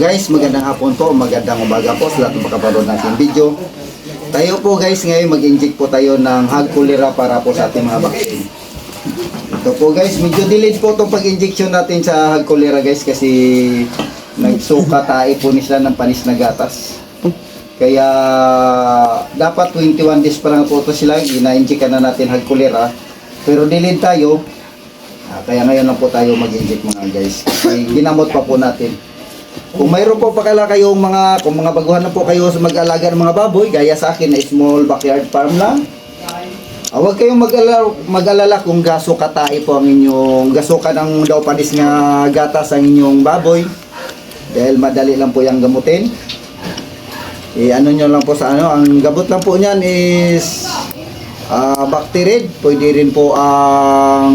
guys, magandang hapon po, magandang umaga po sa lahat ng makapanood natin video. Tayo po guys, ngayon mag-inject po tayo ng hag cholera para po sa ating mga vaccine. Ito po guys, medyo delayed po itong pag-injection natin sa hag cholera guys kasi nagsuka tayo po ni sila ng panis na gatas. Kaya dapat 21 days pa lang po ito sila, ina-inject na natin hag cholera. Pero delayed tayo, Ah, kaya ngayon lang po tayo mag-inject mga guys. Kasi ginamot pa po natin. Kung mayroon po pa kayong mga, kung mga baguhan na po kayo sa mag-alaga ng mga baboy, gaya sa akin na small backyard farm lang, ah, huwag kayong mag-alala, mag-alala kung gaso katay po ang inyong, gaso ka ng daw panis nga gatas ang inyong baboy. Dahil madali lang po yung gamutin. Eh, ano nyo lang po sa ano, ang gamot lang po niyan is Ah, Bacterid, pwede rin po ang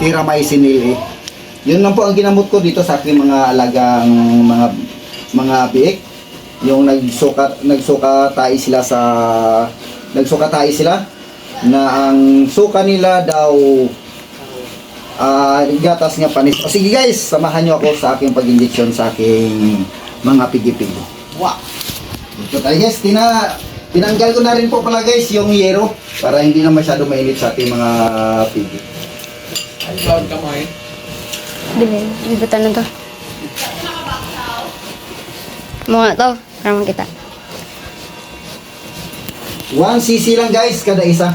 Tiramycin LA. Yun lang po ang ginamot ko dito sa aking mga alagang mga mga biik. Yung nagsuka nagsuka tayo sila sa nagsuka tayo sila na ang suka nila daw ah gatas nga panis. O sige guys, samahan niyo ako sa aking pag-injection sa aking mga pigi-pigi. Wow! Ito tayo guys, tina, tinanggal ko na rin po pala guys yung yero para hindi na masyado mainit sa ating mga pigi. Cloud ka mo eh. Dili, libutan na to. Mga to, para makita. 1 cc lang guys kada isa.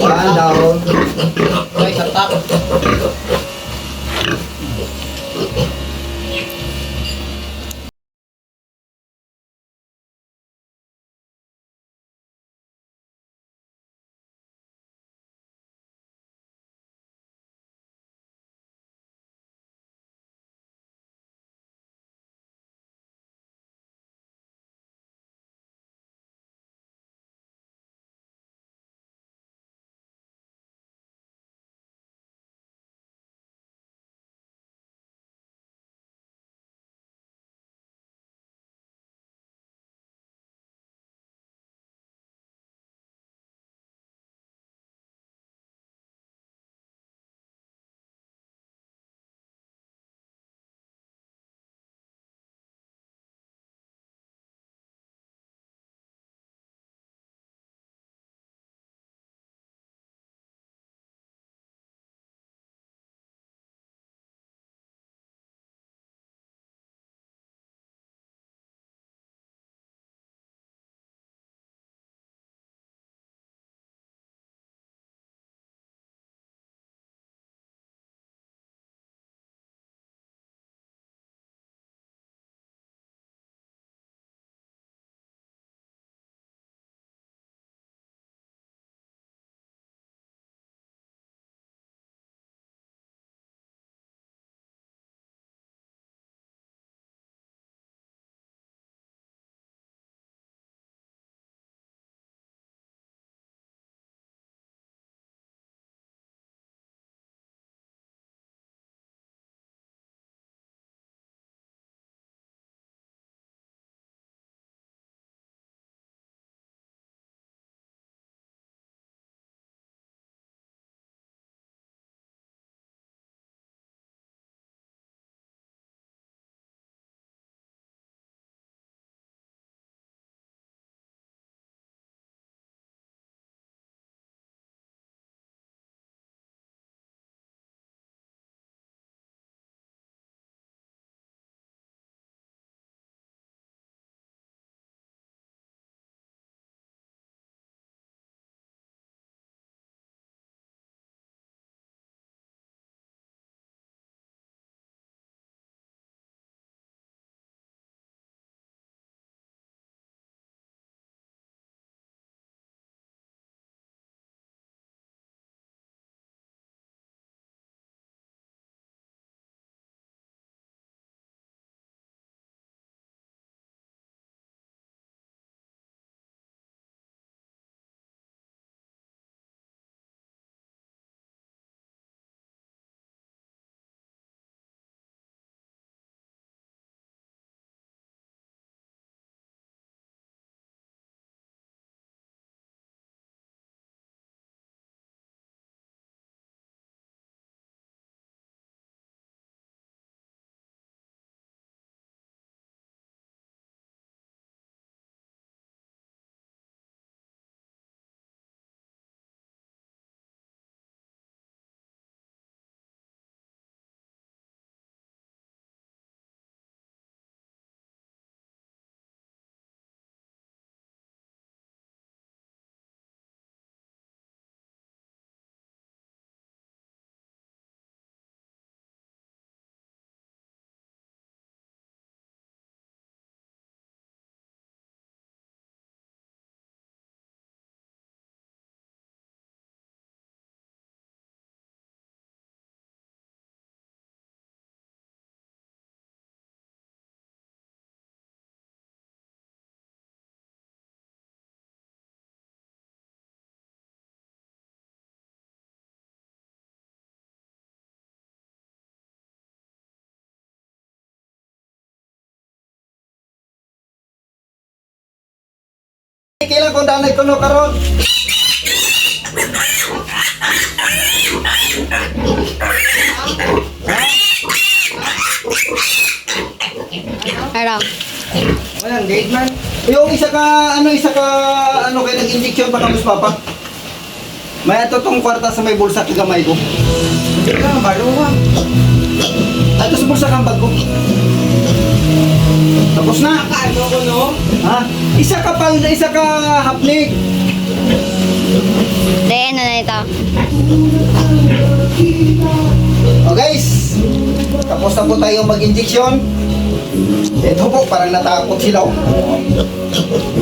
One down. Ay, katak. Kailan kung danay kuno karon? Araw. Walang date man. Yung isa ka, ano, isa ka, ano, kay nag-injection pa kamus papa? May ato tong kwarta sa may bulsa kay gamay ko. Hindi ka, baluwa. Ato sa bulsa kang bag ko. Na. Nakaano ko, no? Ha? Isa ka pal, isa ka hapnik. Hindi, ano na ito? O guys, tapos na po tayo mag-injection. Ito po, parang natakot sila. oh.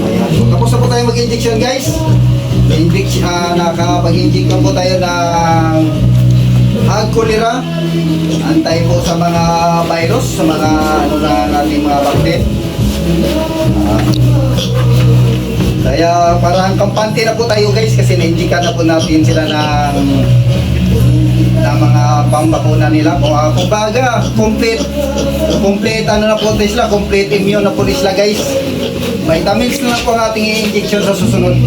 Ayan. Tapos na po tayo mag-injection guys. Inject, ah, nakapag-inject na po tayo ng hag cholera. Antay po sa mga virus, sa mga ano na nating mga kaya parang kampante na po tayo guys kasi na-injikan na po natin sila ng na mga pambakuna nila. Kung uh, kumbaga, complete, complete ano na po sila, complete immune na po sila guys. Vitamins na po ang ating injection sa susunod.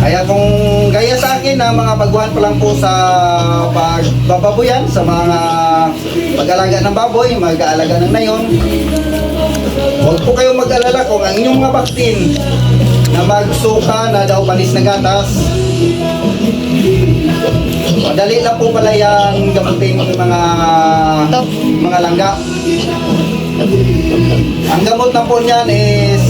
Kaya kung gaya sa akin na mga baguhan pa lang po sa pagbababoyan, sa mga pag-alaga ng baboy, mag-aalaga ng nayon, huwag po kayong mag-alala kung ang inyong mga vaccine na magsuka na daw panis na gatas, Madali lang po pala yung gamutin ng mga mga langga. Ang gamot na po niyan is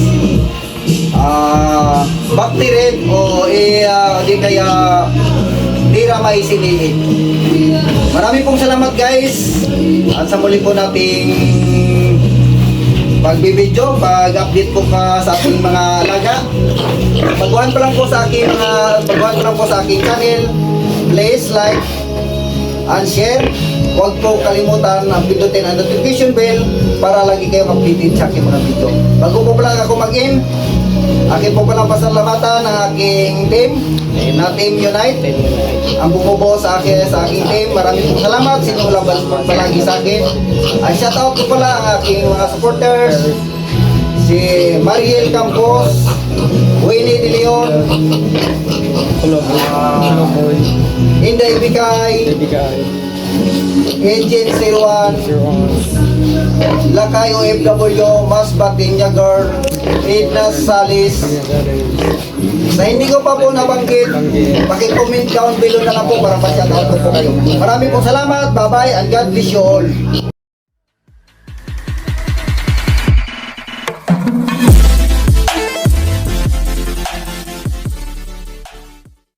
ah bacterin o eh, ah, di kaya Diramycin Maraming pong salamat guys. At sa muli po nating pagbibidyo, pag-update po ka sa ating mga alaga. Baguhan pa lang po sa aking mga baguhan pa lang po sa aking channel. Please like and share. Huwag po kalimutan ang pindutin ang notification bell para lagi kayo updated sa aking mga video. Bago po pala ako mag-in, akin po palang pasalamatan ang aking team na Team Unite. Ang bumubuo sa akin sa aking team. Maraming pong salamat sa inyong labas palagi sa akin. Ay shout out po pala ang aking mga supporters. Si Mariel Campos, Winnie De Leon, uh, Inday Bikay, Engine 01, Lakay OFW, Masbak Dinyagar, Edna Salis. Sa hindi ko pa po nabanggit, paki-comment down below na lang po para pa-shout out ko po kayo. Maraming po salamat, bye-bye, and God bless you all.